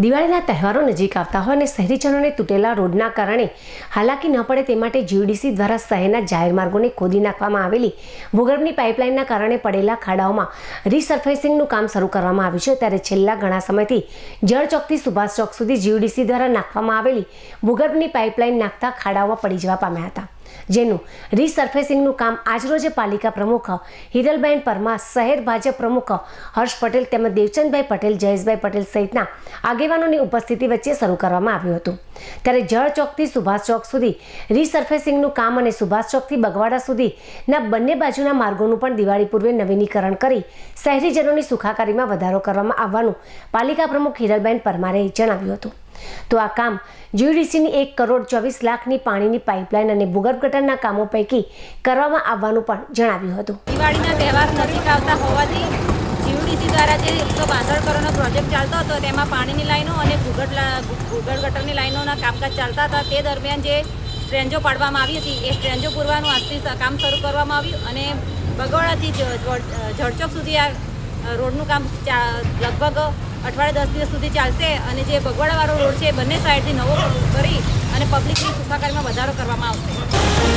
દિવાળીના તહેવારો નજીક આવતા હોય અને શહેરીજનોને તૂટેલા રોડના કારણે હાલાકી ન પડે તે માટે જીયુડીસી દ્વારા શહેરના જાહેર માર્ગોને ખોદી નાખવામાં આવેલી ભૂગર્ભની પાઇપલાઇનના કારણે પડેલા ખાડાઓમાં રીસર્ફેસિંગનું કામ શરૂ કરવામાં આવ્યું છે ત્યારે છેલ્લા ઘણા સમયથી જળ ચોકથી સુભાષ ચોક સુધી જીયુડીસી દ્વારા નાખવામાં આવેલી ભૂગર્ભની પાઇપલાઇન નાખતા ખાડાઓમાં પડી જવા પામ્યા હતા. જેનું રીસર્ફેસિંગનું કામ આજરોજ પાલિકા પ્રમુખ હિરલબેન પરમાર, શહેર ભાજપ પ્રમુખ હર્ષ પટેલ તેમજ દેવચંદભાઈ પટેલ, જયેશભાઈ પટેલ સહિતના આગેવાનોની ઉપસ્થિતિ વચ્ચે શરૂ કરવામાં આવ્યું હતું. ત્યારે જળ ચોકથી સુભાષ ચોક સુધી રીસર્ફેસિંગનું કામ અને સુભાષ ચોકથી બગવાડા સુધીના બંને બાજુના માર્ગોનું પણ દિવાળી પૂર્વે નવીનીકરણ કરી શહેરીજનોની સુખાકારીમાં વધારો કરવામાં આવવાનું પાલિકા પ્રમુખ હિરલબેન પરમારે જણાવ્યું હતું. તો આ કામ જીયુડીસીની એક કરોડ ચોવીસ લાખની પાણીની પાઇપલાઇન અને ભૂગર્ભ ગટરના કામો પૈકી કરવામાં આવવાનું પણ જણાવ્યું હતું. દિવાળીના તહેવાર નજીક આવતા હોવાથી જીયુડીસી દ્વારા જે એકસો બાસઠ કરોડનો પ્રોજેક્ટ ચાલતો હતો, તેમાં પાણીની લાઈનો અને ભૂગર્ભ ભૂગર્ભ ગટરની લાઈનોના કામકાજ ચાલતા હતા. તે દરમિયાન જે ટ્રેન્જો પાડવામાં આવી હતી, એ ટ્રેન્જો પૂરવાનું આજથી કામ શરૂ કરવામાં આવ્યું અને જ- જળચોક સુધી આ રોડનું કામ લગભગ અઠવાડિયે દસ દિવસ સુધી ચાલશે અને જે બગવાડાવાળો રોડ છે બંને સાઈડથી નવો કરી અને પબ્લિકની સુખાકારીમાં વધારો કરવામાં આવશે.